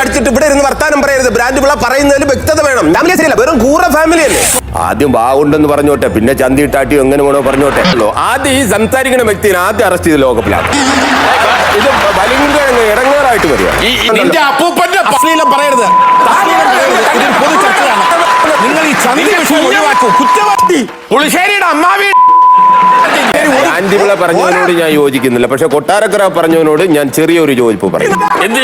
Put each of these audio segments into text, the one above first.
അടിച്ചിട്ട് ഇവിടെ ഇരുന്ന് വർത്താനം പറയരുത്. ബ്രാൻഡ് വിള പറയുന്നതിൽ വ്യക്തത വേണം. ഫാമിലി ശരിയല്ല വെറും കൂറ ഫാമിലി അല്ലേ? ആദ്യം ബാഗുണ്ടെന്ന് പറഞ്ഞോട്ടെ പിന്നെ ചന്തി ചന്തിട്ടാട്ടി എങ്ങനെ വേണോ പറഞ്ഞോട്ടെ. അല്ലോ ആദ്യം ഈ സംസാരിക്കുന്ന വ്യക്തിയെ ആദ്യം അറസ്റ്റ് ചെയ്ത് ലോകപ്പിലാണ് ഇത് ഭയങ്കര ഇടങ്ങേറായിട്ട് വരിക. അശ്ലീലം പറയരുത്. അശ്ലീലം പറയരുത്. ഇത് പൊതു ചർച്ചയാണ്. നിങ്ങൾ ഈ ചന്തി വിഷയം ഒഴിവാക്കൂ. കുറ്റവാളി. പുളിശ്ശേരിയുടെ അമ്മാവി ആന്റിവിള പറഞ്ഞതിനോട് ഞാൻ യോജിക്കുന്നില്ല. പക്ഷെ കൊട്ടാരക്കര പറഞ്ഞതിനോട് ഞാൻ ചെറിയൊരു യോജിപ്പ് പറയും. എന്ത്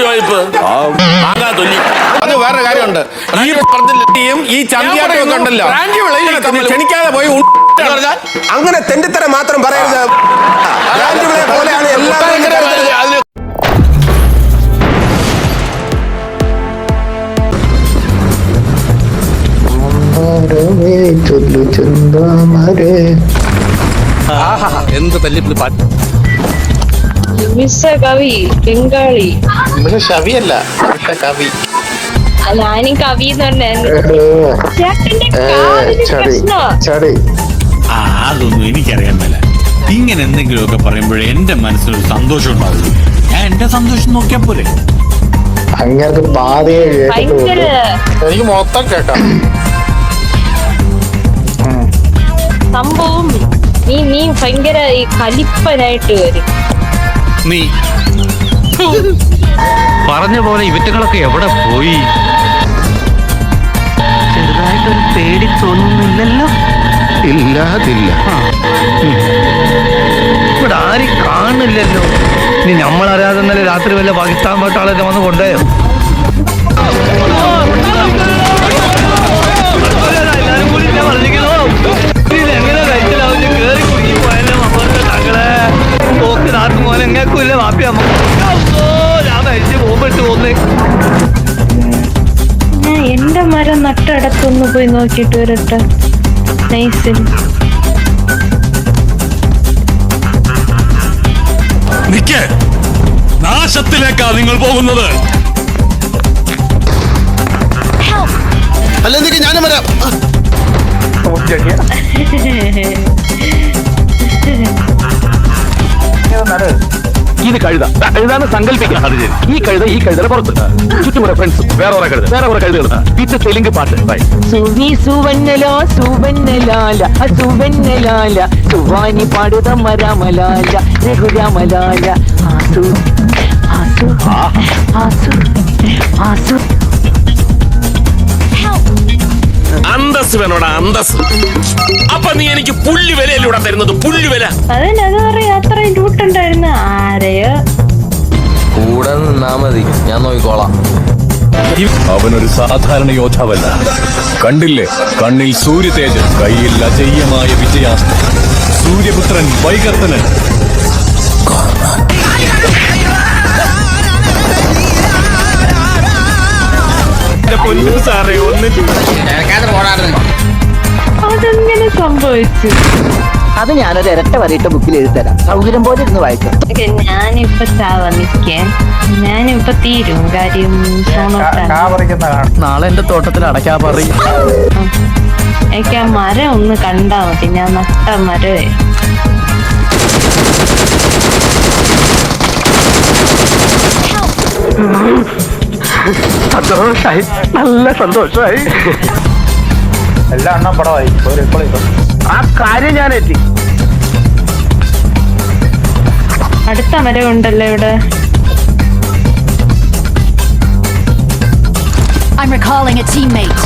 തൊല്ലി അത് വേറെ കാര്യമുണ്ട്. ഈ പറഞ്ഞില്ലേയും ഈ ചന്തിയാട്ടം കണ്ടല്ലോ. ക്ഷണിക്കാതെ പോയി അങ്ങനെ തെണ്ടിത്തരം മാത്രം പറയരുത്. ബ്രാൻഡുകളെ പോലെയാണ് എല്ലാവരും എന്ത് തല്ലിപ്പിളി പാട്ട് മിസ്സ കവി ബംഗാളി. ഇവിടെ ഷവിയല്ല പക്ഷെ കവി. ഞാനും കവി ആ അതൊന്നും എനിക്കറിയാൻ മേല. ഇങ്ങനെ എന്തെങ്കിലുമൊക്കെ പറയുമ്പോഴേ എന്റെ മനസ്സിലൊരു സന്തോഷം ഉണ്ടാവുള്ളൂ. ഞാൻ എന്റെ സന്തോഷം നോക്കിയാ പോരെ. അങ്ങനത്തെ പാതയെ എനിക്ക് മൊത്തം കേട്ടോ സംഭവം നീ നീ ഭയങ്കര ഈ കലിപ്പനായിട്ട് വരും. നീ. പറഞ്ഞ പോലെ ഇവറ്റകളൊക്കെ എവിടെ പോയി? ചെറുതായിട്ടൊരു പേടി തോന്നുന്നില്ലല്ലോ? ഇല്ലാതില്ല. ഇവിടെ ആരും കാണില്ലല്ലോ ഇനി നമ്മളറിയാതെ ഇന്നലെ രാത്രി വല്ല പാകിസ്ഥാൻ പാട്ടാളൊക്കെ വന്ന് കൊണ്ടുപോയോ? പോയി നോക്കിയിട്ട് വരട്ടെ നൈസിൽ നിക്കേ. നാശത്തിലേക്കാ നിങ്ങൾ പോകുന്നത്. അല്ലെങ്കിൽ ഞാനും വരാം. ഇത് കഴുത. കഴുതാന്ന് സങ്കല്പിക്കാം അത് ഈ കഴുത ഈ കഴുതയുടെ പുറത്ത്. ചുറ്റുമുറ ഫ്രണ്ട്സ് വേറെ കുറെ കഴുത വേറെ കുറെ കഴുതകൾ. ഇത് തെലുങ്ക് പാട്ട്. സുവി സുവന്നല സുവന്നലാല സുവന്നലാല സുവാനി പാടുത മരാമലാല രഘുരാമലാല. ആസു ആസു ആസു ആസു. അന്തസ് വേണോടാ അന്തസ് അപ്പൊ നീ എനിക്ക് പുല്ല് വിലയിലൂടെ തരുന്നത്? പുല്ല് വില. പറയാ അത്രയും ആരെയോ? കൂടെ നിന്നാ മതി. ഞാൻ നോക്കിക്കോളാം. അവനൊരു സാധാരണ യോദ്ധാവല്ല. കണ്ടില്ലേ? കണ്ണിൽ സൂര്യതേജ് കയ്യിൽ അജയ്യമായ വിജയാസ്ത്രം. സൂര്യപുത്രൻ വൈകർത്തനൻ. സാറേ അതെങ്ങനെ സംഭവിച്ചു? അത് ഞാനൊരു ഇരട്ട വരയിട്ട ബുക്കിൽ എഴുതരാം സൗകര്യം പോലെ ഇരുന്ന് വായിക്കാം. ഞാനിപ്പോ ഞാനിപ്പൊ ചാവാ നിക്കേ ഞാനിപ്പൊ തീരും. കാര്യം നാളെ എന്റെ തോട്ടത്തിൽ അടയ്ക്കാ പറയും എനിക്ക് ആ മരം ഒന്ന് കണ്ടാ മതി. ഞാൻ നട്ട മരവേ. സന്തോഷായി നല്ല സന്തോഷമായി. എല്ലാ എണ്ണം പടമായി. ആ കാര്യം ഞാൻ എത്തി. അടുത്ത മരം ഉണ്ടല്ലോ ഇവിടെ. I'm recalling a teammate.